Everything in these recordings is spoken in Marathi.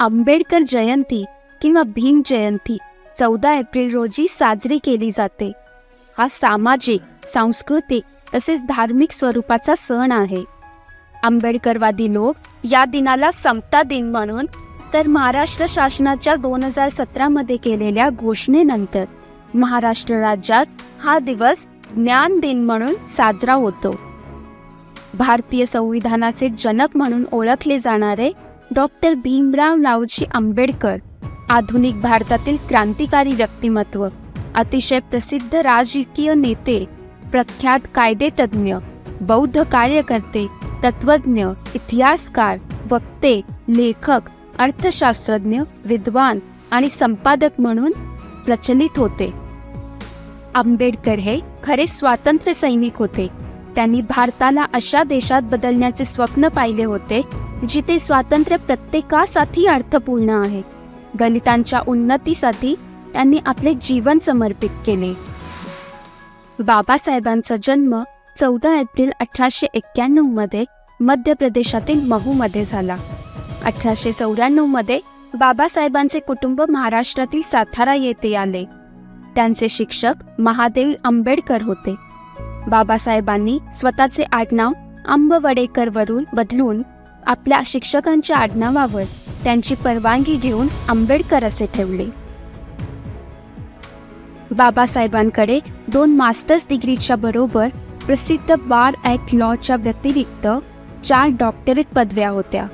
आंबेडकर जयंती किंवा भीम जयंती चौदा एप्रिल रोजी साजरी केली जाते. हा सामाजिक सांस्कृतिक तसेच धार्मिक स्वरूपाचा सण आहे. आंबेडकरवादी लोक या दिनाला समता दिन म्हणून तर महाराष्ट्र शासनाच्या दोन हजार सतरामध्ये केलेल्या घोषणेनंतर महाराष्ट्र राज्यात हा दिवस ज्ञान दिन म्हणून साजरा होतो. भारतीय संविधानाचे जनक म्हणून ओळखले जाणारे डॉक्टर भीमराव रावजी आंबेडकर आधुनिक भारतातील क्रांतिकारी व्यक्तिमत्व अतिशय प्रसिद्ध राजकीय नेते प्रख्यात कायदेतज्ञ बौद्ध कार्यकर्ते तत्वज्ञ इतिहासकार वक्ते लेखक अर्थशास्त्रज्ञ विद्वान आणि संपादक म्हणून प्रचलित होते. आंबेडकर हे खरे स्वातंत्र्य सैनिक होते. त्यांनी भारताला अशा देशात बदलण्याचे स्वप्न पाहिले होते जिथे स्वातंत्र्य प्रत्येकासाठी अर्थपूर्ण आहे. दलितांच्या उन्नतीसाठी त्यांनी आपले जीवन समर्पित केले. बाबासाहेबांचा जन्म चौदा एप्रिल अठराशे एक्क्याण्णवमध्ये मध्य प्रदेशातील महूमध्ये झाला. अठराशे चौऱ्याण्णवमध्ये बाबासाहेबांचे कुटुंब महाराष्ट्रातील सातारा येथे आले. त्यांचे शिक्षक महादेव आंबेडकर होते. बाबासाहेबांनी स्वतःचे आडनाव आंबवडेकर वरून बदलून आपल्या शिक्षकांच्या आडनावावर त्यांची परवानगी घेऊन आंबेडकर असे ठेवले. बाबासाहेबांकडे दोन मास्टर्स डिग्रीच्या बरोबर प्रसिद्ध बार ॲक्ट लॉच्या व्यतिरिक्त चार डॉक्टरेट पदव्या होत्या.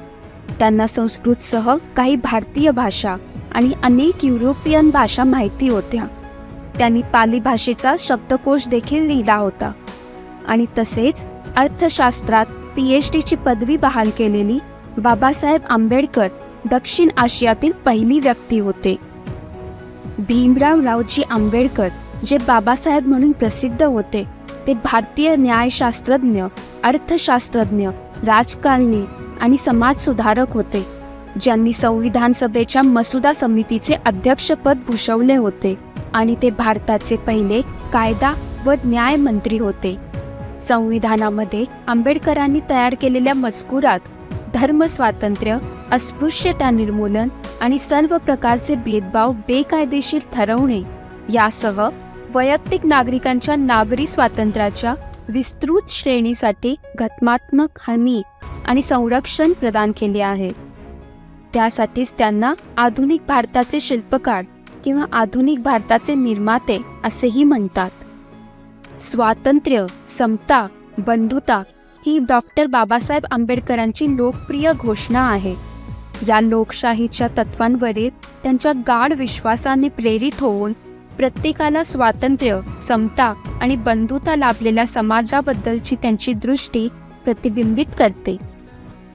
त्यांना संस्कृतसह काही भारतीय भाषा आणि अनेक युरोपियन भाषा माहिती होत्या. त्यांनी पाली भाषेचा शब्दकोश देखील लिहिला होता आणि तसेच अर्थशास्त्रात पी एच डीची पदवी बहाल केलेली बाबासाहेब आंबेडकर दक्षिण आशियातील पहिली व्यक्ती होते. भीमराव रावजी आंबेडकर जे बाबासाहेब म्हणून प्रसिद्ध होते ते भारतीय न्यायशास्त्रज्ञ अर्थशास्त्रज्ञ राजकारणी आणि समाजसुधारक होते. ज्यांनी संविधान सभेच्या मसुदा समितीचे अध्यक्षपद भूषवले होते आणि ते भारताचे पहिले कायदा व न्यायमंत्री होते. संविधानामध्ये आंबेडकरांनी तयार केलेल्या मजकुरात धर्म स्वातंत्र्य अस्पृश्यता निर्मूलन आणि सर्व प्रकारचे भेदभाव बेकायदेशीर ठरवणे यासह वैयक्तिक नागरिकांच्या नागरी स्वातंत्र्याच्या विस्तृत श्रेणीसाठी घटनात्मक हमी आणि संरक्षण प्रदान केले आहे. त्यासाठीच त्यांना आधुनिक भारताचे शिल्पकार किंवा आधुनिक भारताचे निर्माते असेही म्हणतात. स्वातंत्र्य समता बंधुता ही डॉक्टर बाबासाहेब आंबेडकरांची लोकप्रिय घोषणा आहे. ज्या लोकशाहीच्या तत्वांवरील त्यांच्या गाढ विश्वासाने प्रेरित होऊन प्रत्येकाला स्वातंत्र्य समता आणि बंधुता लाभलेल्या समाजाबद्दलची त्यांची दृष्टी प्रतिबिंबित करते.